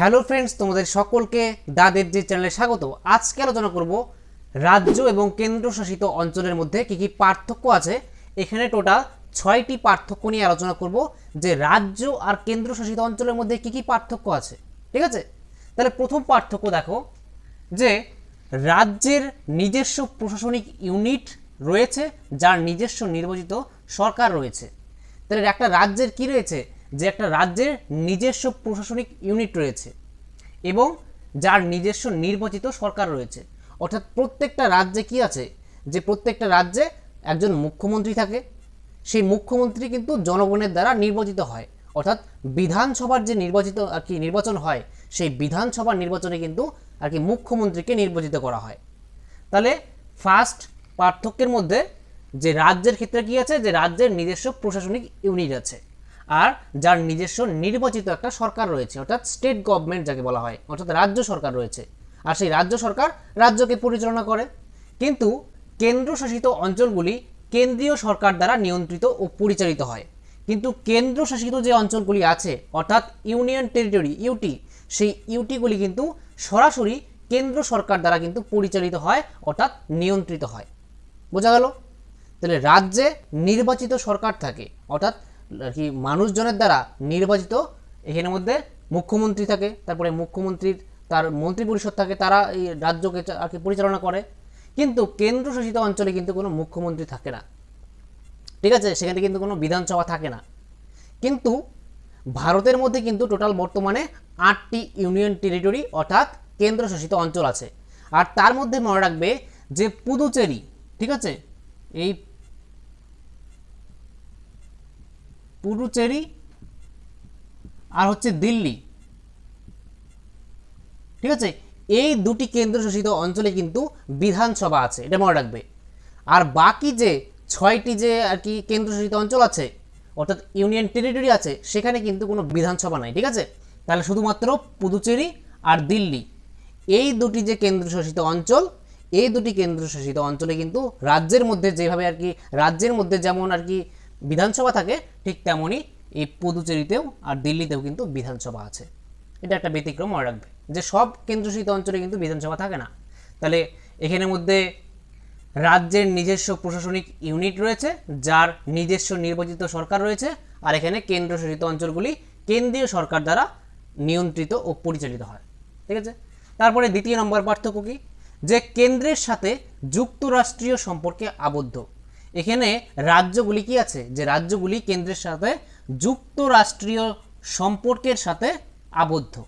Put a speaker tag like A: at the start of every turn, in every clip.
A: Hello friends, তোমাদের সকলকে দাদের যে চ্যানেলে স্বাগত। আজকে আলোচনা করব রাজ্য এবং কেন্দ্রশাসিত অঞ্চলের মধ্যে কি কি পার্থক্য আছে। এখানে টোটাল ছয়টি পার্থক্য নিয়ে আলোচনা করব, যে রাজ্য আর কেন্দ্রশাসিত অঞ্চলের মধ্যে কি কি পার্থক্য আছে। ঠিক আছে? তাহলে প্রথম পার্থক্য দেখো, যে রাজ্যের নিজস্ব প্রশাসনিক ইউনিট রয়েছে, যার নিজস্ব নির্বাচিত সরকার রয়েছে। তাহলে একটা রাজ্যের কি রয়েছে? যে একটা রাজ্যের নিজস্ব প্রশাসনিক ইউনিট রয়েছে এবং যার নিজস্ব নির্বাচিত সরকার রয়েছে। অর্থাৎ প্রত্যেকটা রাজ্যে কি আছে? যে প্রত্যেকটা রাজ্যে একজন মুখ্যমন্ত্রী থাকে। সেই মুখ্যমন্ত্রী কিন্তু জনগণের দ্বারা নির্বাচিত হয়। অর্থাৎ বিধানসভার যে নির্বাচিত আর কি নির্বাচন হয়, সেই বিধানসভার নির্বাচনে কিন্তু আর কি মুখ্যমন্ত্রীকে নির্বাচিত করা হয়। তাহলে ফার্স্ট পার্থক্যের মধ্যে যে রাজ্যের ক্ষেত্রে কি আছে? যে রাজ্যের নিজস্ব প্রশাসনিক ইউনিট আছে। আর যার নিজস্ব নির্বাচিত একটা সরকার রয়েছে, অর্থাৎ স্টেট গভর্নমেন্ট যাকে বলা হয়, অর্থাৎ রাজ্য সরকার রয়েছে। আর সেই রাজ্য সরকার রাজ্যকে পরিচালনা করে। কিন্তু কেন্দ্রশাসিত অঞ্চলগুলি কেন্দ্রীয় সরকার দ্বারা নিয়ন্ত্রিত ও পরিচালিত হয়। কিন্তু কেন্দ্রশাসিত যে অঞ্চলগুলি আছে, অর্থাৎ ইউনিয়ন টেরিটরি, ইউটি, সেই ইউটিগুলি কিন্তু সরাসরি কেন্দ্র সরকার দ্বারা কিন্তু পরিচালিত হয়, অর্থাৎ নিয়ন্ত্রিত হয়। বোঝা গেল? তাহলে রাজ্যে নির্বাচিত সরকার থাকে, অর্থাৎ আর কি মানুষজনের দ্বারা নির্বাচিত, এখানের মধ্যে মুখ্যমন্ত্রী থাকে, তারপরে মুখ্যমন্ত্রীর তার মন্ত্রী পরিষদ থাকে, তারা এই রাজ্যকে আর কি পরিচালনা করে। কিন্তু কেন্দ্রশাসিত অঞ্চলে কিন্তু কোনো মুখ্যমন্ত্রী থাকে না। ঠিক আছে? সেখানে কিন্তু কোনো বিধানসভা থাকে না। কিন্তু ভারতের মধ্যে কিন্তু টোটাল বর্তমানে আটটি ইউনিয়ন টেরিটরি অর্থাৎ কেন্দ্রশাসিত অঞ্চল আছে। আর তার মধ্যে মনে রাখবে যে পুদুচেরি, ঠিক আছে? এই পুডুচেরি আর হচ্ছে দিল্লি। ঠিক আছে? এই দুটি কেন্দ্রশাসিত অঞ্চলে কিন্তু বিধানসভা আছে, এটা মনে রাখবে। আর বাকি যে ছয়টি যে আর কি কেন্দ্রশাসিত অঞ্চল আছে, অর্থাৎ ইউনিয়ন টেরিটরি আছে, সেখানে কিন্তু কোনো বিধানসভা নাই, ঠিক আছে? তাহলে শুধুমাত্র পুদুচেরি আর দিল্লি। এই দুটি যে কেন্দ্রশাসিত অঞ্চল, এই দুটি কেন্দ্রশাসিত অঞ্চলে কিন্তু রাজ্যের মধ্যে যেভাবে আর কি, রাজ্যের মধ্যে যেমন আর কি বিধানসভা থাকে, ঠিক তেমনই এই পুদুচেরিতেও আর দিল্লিতেও কিন্তু বিধানসভা আছে। এটা একটা ব্যতিক্রম, মনে রাখবে। যে সব কেন্দ্রশাসিত অঞ্চলে কিন্তু বিধানসভা থাকে না। তাহলে এখানের মধ্যে রাজ্যের নিজস্ব প্রশাসনিক ইউনিট রয়েছে, যার নিজস্ব নির্বাচিত সরকার রয়েছে, আর এখানে কেন্দ্রশাসিত অঞ্চলগুলি কেন্দ্রীয় সরকার দ্বারা নিয়ন্ত্রিত ও পরিচালিত হয়। ঠিক আছে? তারপরে দ্বিতীয় নম্বর পার্থক্য কি? যে কেন্দ্রের সাথে যুক্তরাষ্ট্রীয় সম্পর্কে আবদ্ধ। এখানে রাজ্যগুলি কি আছে? যে রাজ্যগুলি কেন্দ্রের সাথে যুক্তরাষ্ট্রীয় সম্পর্কের সাথে আবদ্ধ।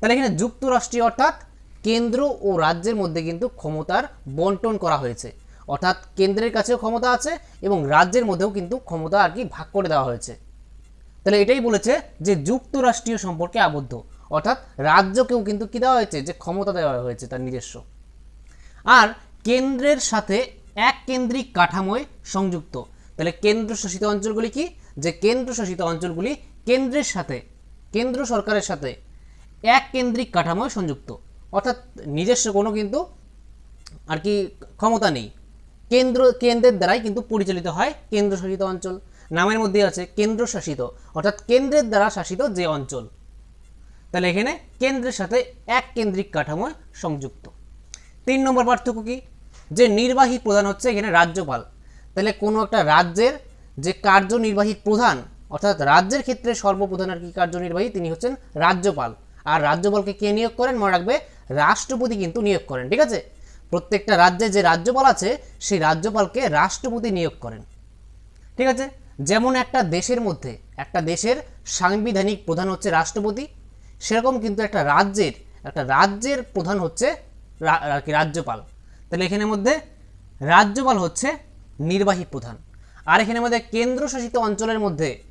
A: তাহলে এখানে যুক্তরাষ্ট্রীয় অর্থাৎ কেন্দ্র ও রাজ্যের মধ্যে কিন্তু ক্ষমতার বন্টন করা হয়েছে। অর্থাৎ কেন্দ্রের কাছেও ক্ষমতা আছে এবং রাজ্যের মধ্যেও কিন্তু ক্ষমতা আর কি ভাগ করে দেওয়া হয়েছে। তাহলে এটাই বলেছে যে যুক্তরাষ্ট্রীয় সম্পর্কে আবদ্ধ। অর্থাৎ রাজ্যকেও কিন্তু কি দেওয়া হয়েছে? যে ক্ষমতা দেওয়া হয়েছে তার নিজস্ব। আর কেন্দ্রের সাথে এক কেন্দ্রিক কাঠামোয় সংযুক্ত। তাহলে কেন্দ্রশাসিত অঞ্চলগুলি কি? যে কেন্দ্রশাসিত অঞ্চলগুলি কেন্দ্রের সাথে, কেন্দ্র সরকারের সাথে এক কেন্দ্রিক কাঠামোয় সংযুক্ত। অর্থাৎ নিজস্ব কোনো কিন্তু আর কি ক্ষমতা নেই। কেন্দ্র, কেন্দ্রের দ্বারাই কিন্তু পরিচালিত হয় কেন্দ্রশাসিত অঞ্চল। নামের মধ্যে আছে কেন্দ্রশাসিত, অর্থাৎ কেন্দ্রের দ্বারা শাসিত যে অঞ্চল। তাহলে এখানে কেন্দ্রের সাথে এক কেন্দ্রিক কাঠামোয় সংযুক্ত। তিন নম্বর পার্থক্য কি? যে নির্বাহী প্রধান হচ্ছে এখানে রাজ্যপাল। তাহলে কোনো একটা রাজ্যের যে কার্যনির্বাহী প্রধান, অর্থাৎ রাজ্যের ক্ষেত্রে সর্বপ্রধান আর কি কার্যনির্বাহী, তিনি হচ্ছেন রাজ্যপাল। আর রাজ্যপালকে কে নিয়োগ করেন? মনে রাখবে, রাষ্ট্রপতি কিন্তু নিয়োগ করেন, ঠিক আছে? প্রত্যেকটা রাজ্যে যে রাজ্যপাল আছে, সেই রাজ্যপালকে রাষ্ট্রপতি নিয়োগ করেন, ঠিক আছে? যেমন একটা দেশের মধ্যে, একটা দেশের সাংবিধানিক প্রধান হচ্ছে রাষ্ট্রপতি, সেরকম কিন্তু একটা রাজ্যের একটা রাজ্যের প্রধান হচ্ছে রাজ্যপাল। তাহলে এখানের মধ্যে রাজ্যপাল হচ্ছে নির্বাহী প্রধান। আর এখানের মধ্যে কেন্দ্রশাসিত অঞ্চলের মধ্যে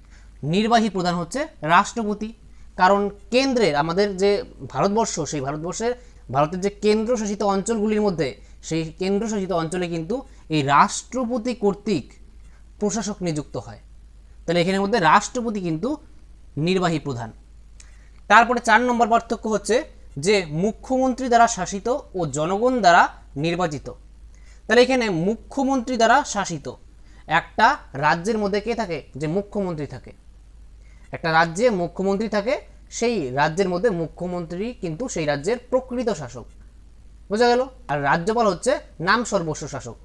A: নির্বাহী প্রধান হচ্ছে রাষ্ট্রপতি। কারণ কেন্দ্রের আমাদের যে ভারতবর্ষ, সেই ভারতবর্ষের, ভারতের যে কেন্দ্রশাসিত অঞ্চলগুলির মধ্যে, সেই কেন্দ্রশাসিত অঞ্চলে কিন্তু এই রাষ্ট্রপতি কর্তৃক প্রশাসক নিযুক্ত হয়। তাহলে এখানের মধ্যে রাষ্ট্রপতি কিন্তু নির্বাহী প্রধান। তারপরে চার নম্বর পার্থক্য হচ্ছে যে মুখ্যমন্ত্রী দ্বারা শাসিত ও জনগণ দ্বারা নির্বাচিত। তাহলে এখানে মুখ্যমন্ত্রী দ্বারা শাসিত। একটা রাজ্যের মধ্যে কে থাকে? যে মুখ্যমন্ত্রী থাকে। একটা রাজ্যে মুখ্যমন্ত্রী থাকে, সেই রাজ্যের মধ্যে মুখ্যমন্ত্রী কিন্তু সেই রাজ্যের প্রকৃত শাসক। বোঝা গেল? আর রাজ্যপাল হচ্ছে নাম সর্বস্ব শাসক।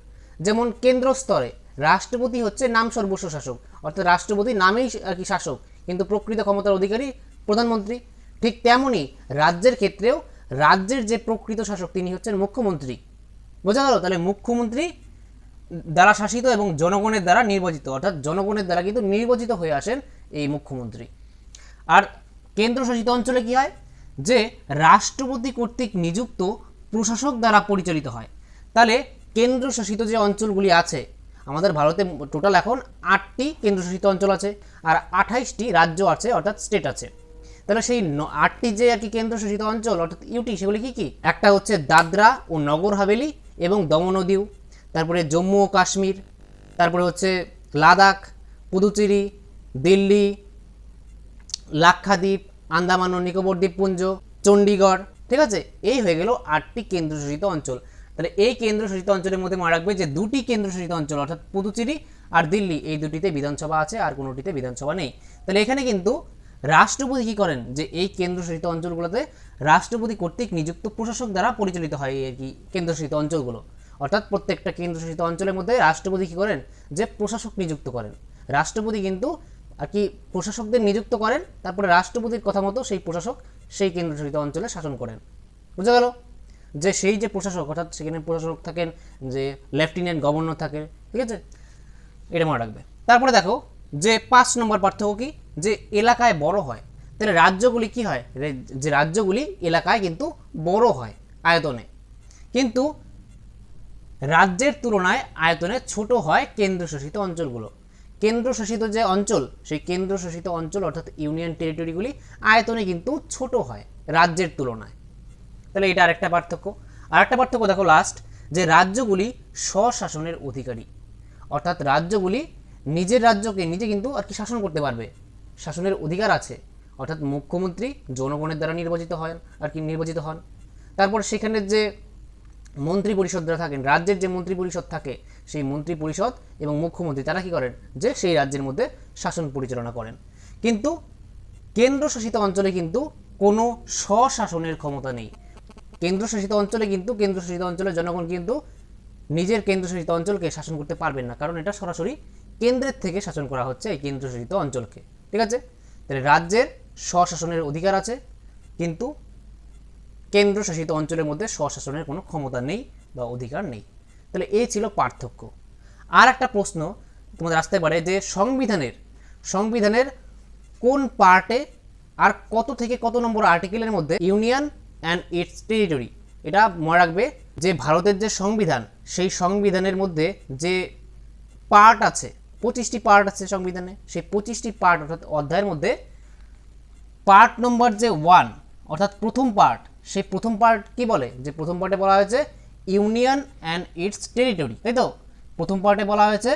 A: যেমন কেন্দ্র স্তরে রাষ্ট্রপতি হচ্ছে নাম সর্বস্ব শাসক। অর্থাৎ রাষ্ট্রপতি নামেই আর কি শাসক, কিন্তু প্রকৃত ক্ষমতার অধিকারী প্রধানমন্ত্রী। ঠিক তেমনই রাজ্যের ক্ষেত্রেও রাজ্যের যে প্রকৃত শাসক, তিনি হচ্ছেন মুখ্যমন্ত্রী। বোঝা গেল? তাহলে মুখ্যমন্ত্রী দ্বারা শাসিত এবং জনগণের দ্বারা নির্বাচিত, অর্থাৎ জনগণের দ্বারা কিন্তু নির্বাচিত হয়ে আসেন এই মুখ্যমন্ত্রী। আর কেন্দ্রশাসিত অঞ্চলে কি হয়? যে রাষ্ট্রপতি কর্তৃক নিযুক্ত প্রশাসক দ্বারা পরিচালিত হয়। তাহলে কেন্দ্রশাসিত যে অঞ্চলগুলি আছে, আমাদের ভারতে টোটাল এখন আটটি কেন্দ্রশাসিত অঞ্চল আছে আর আঠাইশটি রাজ্য আছে, অর্থাৎ স্টেট আছে। তাহলে সেই আটটি যে আর কি কেন্দ্রশাসিত অঞ্চল, অর্থাৎ ইউটি, সেগুলি কি কি? একটা হচ্ছে দাদরা ও নগর হাভেলি এবং দমন তারপরে জম্মু ও কাশ্মীর, তারপরে হচ্ছে লাদাখ, পুদুচেরি, দিল্লি, লাক্ষাদ্বীপ, আন্দামান ও নিকোবর দ্বীপপুঞ্জ চণ্ডীগড় ঠিক আছে? এই হয়ে গেল আটটি কেন্দ্রশাসিত অঞ্চল। তাহলে এই কেন্দ্রশাসিত অঞ্চলের মধ্যে মনে রাখবে যে দুটি কেন্দ্রশাসিত অঞ্চল, অর্থাৎ পুদুচেরি আর দিল্লি, এই দুটিতে বিধানসভা আছে আর কোনোটিতে বিধানসভা নেই। তাহলে এখানে কিন্তু রাষ্ট্রপতি কী করেন? যে এই কেন্দ্রশাসিত অঞ্চলগুলোতে রাষ্ট্রপতি কর্তৃক নিযুক্ত প্রশাসক দ্বারা পরিচালিত হয় এই আর কি কেন্দ্রশাসিত অঞ্চলগুলো। অর্থাৎ প্রত্যেকটা কেন্দ্রশাসিত অঞ্চলের মধ্যে রাষ্ট্রপতি কী করেন? যে প্রশাসক নিযুক্ত করেন। রাষ্ট্রপতি কিন্তু আর কি প্রশাসকদের নিযুক্ত করেন, তারপরে রাষ্ট্রপতির কথা মতো সেই প্রশাসক সেই কেন্দ্রশাসিত অঞ্চলে শাসন করেন। বুঝা গেল? যে সেই যে প্রশাসক, অর্থাৎ সেখানে প্রশাসক থাকেন, যে লেফটেন্যান্ট গভর্নর থাকে, ঠিক আছে? এটা মনে রাখবে। তারপরে দেখো, যে পাঁচ নম্বর পার্থক্য কি? যে এলাকায় বড় হয়, তাহলে রাজ্যগুলি কি হয়? যে রাজ্যগুলি এলাকায় কিন্তু বড় হয় আয়তনে। কিন্তু রাজ্যের তুলনায় আয়তনে ছোট হয় কেন্দ্রশাসিত অঞ্চলগুলো। কেন্দ্রশাসিত যে অঞ্চল, সেই কেন্দ্রশাসিত অঞ্চল অর্থাৎ ইউনিয়ন টেরিটরিগুলি আয়তনে কিন্তু ছোট হয় রাজ্যের তুলনায়। তাহলে এটা আরেকটা পার্থক্য। আরেকটা পার্থক্য দেখো লাস্ট যে রাজ্যগুলি স্বশাসনের অধিকারী। অর্থাৎ রাজ্যগুলি নিজের রাজ্যকে নিজে কিন্তু আর কি শাসন করতে পারবে। শাসনের অধিকার আছে। অর্থাৎ মুখ্যমন্ত্রী জনগণের দ্বারা নির্বাচিত হন আর কি নির্বাচিত হন। তারপর সেখানে যে মন্ত্রী পরিষদরা থাকেন, রাজ্যের যে মন্ত্রী পরিষদ থাকে, সেই মন্ত্রী পরিষদ এবং মুখ্যমন্ত্রী তারা কি করেন? যে সেই রাজ্যের মধ্যে শাসন পরিচালনা করেন। কিন্তু কেন্দ্রশাসিত অঞ্চলে কিন্তু কোনো স্বশাসনের ক্ষমতা নেই। কেন্দ্রশাসিত অঞ্চলে কিন্তু কেন্দ্রশাসিত অঞ্চলের জনগণ কিন্তু নিজের কেন্দ্রশাসিত অঞ্চলকে শাসন করতে পারবেন না। কারণ এটা সরাসরি কেন্দ্রের থেকে শাসন করা হচ্ছে এই কেন্দ্রশাসিত অঞ্চলকে। ঠিক আছে? তাহলে রাজ্যের স্বশাসনের অধিকার আছে, কিন্তু কেন্দ্রশাসিত অঞ্চলের মধ্যে স্বশাসনের কোনো ক্ষমতা নেই বা অধিকার নেই। তাহলে এই ছিল পার্থক্য। আর একটা প্রশ্ন তোমাদের আসতে পারে যে সংবিধানের সংবিধানের কোন পার্টে আর কত থেকে কত নম্বর আর্টিকেলের মধ্যে ইউনিয়ন অ্যান্ড ইটস টেরিটরি, এটা মনে রাখবে যে ভারতের যে সংবিধান, সেই সংবিধানের মধ্যে যে পার্ট আছে পঁচিশটি পার্ট আছে সংবিধানে, সেই পঁচিশটি পার্ট অর্থাৎ অধ্যায়ের মধ্যে পার্ট নম্বর যে ওয়ান অর্থাৎ প্রথম পার্ট সেই প্রথম পার্ট কি বলে? যে প্রথম পার্টে বলা হয়েছে ইউনিয়ন অ্যান্ড ইটস টেরিটরি তাই তো? প্রথম পার্টে বলা হয়েছে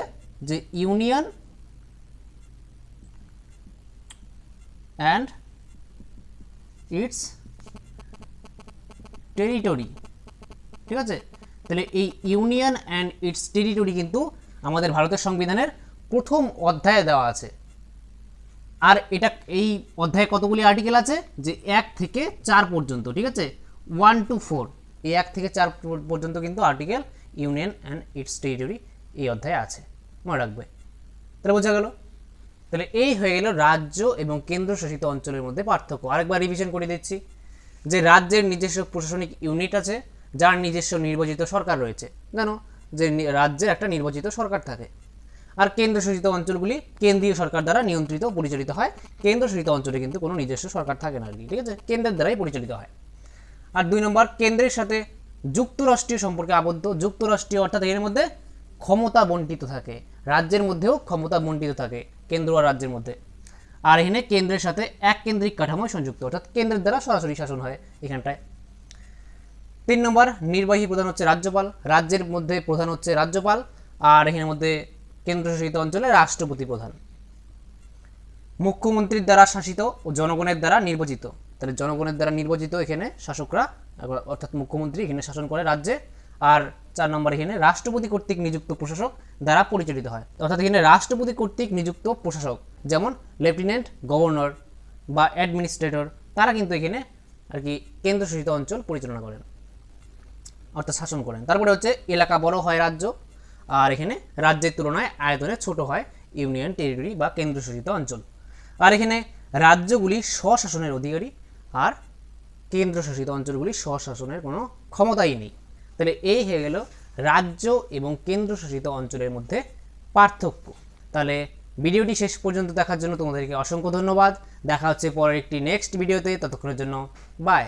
A: যে ইউনিয়ন অ্যান্ড ইটস টেরিটরি ঠিক আছে? তাহলে এই ইউনিয়ন অ্যান্ড ইটস টেরিটরি কিন্তু আমাদের ভারতের সংবিধানের প্রথম অধ্যায়ে দেওয়া আছে। আর এটা এই অধ্যায়ে কতগুলি আর্টিকেল আছে? যে এক থেকে চার পর্যন্ত, ঠিক আছে? ওয়ান টু ফোর এই এক থেকে চার পর্যন্ত কিন্তু article union and its territory এই অধ্যায়ে আছে। মনে রাখবে। তাহলে বোঝা গেল? তাহলে এই হয়ে গেল রাজ্য এবং কেন্দ্রশাসিত অঞ্চলের মধ্যে পার্থক্য। আরেকবার রিভিশন করে দিচ্ছি। যে রাজ্যের নিজস্ব প্রশাসনিক ইউনিট আছে, যার নিজস্ব নির্বাচিত সরকার রয়েছে। জানো? যে রাজ্যের একটা নির্বাচিত সরকার থাকে। আর কেন্দ্রশাসিত অঞ্চলগুলি কেন্দ্রীয় সরকার দ্বারা নিয়ন্ত্রিত পরিচালিত হয়। কেন্দ্রশাসিত অঞ্চলে কিন্তু কোনো নিজস্ব সরকার থাকে না আর কি, ঠিক আছে? কেন্দ্রের দ্বারাই পরিচালিত হয়। আর দুই নম্বর, কেন্দ্রের সাথে যুক্তরাষ্ট্রীয় সম্পর্কে আবদ্ধ। যুক্তরাষ্ট্রীয় অর্থাৎ এর মধ্যে ক্ষমতা বন্টিত থাকে। রাজ্যের মধ্যেও ক্ষমতা বন্টিত থাকে, কেন্দ্র আর রাজ্যের মধ্যে। আর এখানে কেন্দ্রের সাথে এক কেন্দ্রিক কাঠামোয় সংযুক্ত, অর্থাৎ কেন্দ্রের দ্বারা সরাসরি শাসন হয় এখানটায়। তিন নম্বর, নির্বাহী প্রধান হচ্ছে রাজ্যপাল। রাজ্যের মধ্যে প্রধান হচ্ছে রাজ্যপাল। আর এখানের মধ্যে কেন্দ্রশাসিত অঞ্চলে রাষ্ট্রপতি প্রধান। মুখ্যমন্ত্রীর দ্বারা শাসিত ও জনগণের দ্বারা নির্বাচিত। তাহলে জনগণের দ্বারা নির্বাচিত এখানে শাসকরা অর্থাৎ মুখ্যমন্ত্রী এখানে শাসন করে রাজ্যে, আর চার নম্বর এখানে রাষ্ট্রপতি কর্তৃক নিযুক্ত প্রশাসক দ্বারা পরিচালিত হয়। অর্থাৎ এখানে রাষ্ট্রপতি কর্তৃক নিযুক্ত প্রশাসক, যেমন লেফটেন্যান্ট, গভর্নর বা অ্যাডমিনিস্ট্রেটর, তারা কিন্তু এখানে আর কি কেন্দ্রশাসিত অঞ্চল পরিচালনা করেন, অর্থাৎ শাসন করেন। তারপরে হচ্ছে এলাকা বড় হয় রাজ্য আর এখানে রাজ্যের তুলনায় আয়তনে ছোট হয় ইউনিয়ন, টেরিটরি বা কেন্দ্রশাসিত অঞ্চল। আর এখানে রাজ্যগুলি স্বশাসনের অধিকারী আর কেন্দ্রশাসিত অঞ্চলগুলি স্বশাসনের কোনো ক্ষমতাই নেই। তাহলে এই হয়ে গেল রাজ্য এবং কেন্দ্রশাসিত অঞ্চলের মধ্যে পার্থক্য। তাহলে ভিডিওটি শেষ পর্যন্ত দেখার জন্য তোমাদেরকে অসংখ্য ধন্যবাদ। দেখা হচ্ছে পরের একটি নেক্সট ভিডিওতে ততক্ষণের জন্য বাই